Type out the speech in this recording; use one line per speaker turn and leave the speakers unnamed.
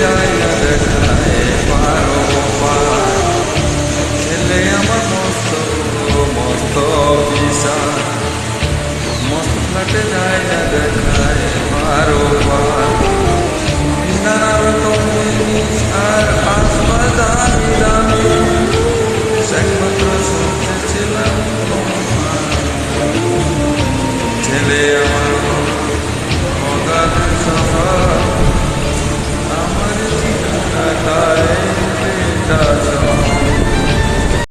나 따라가지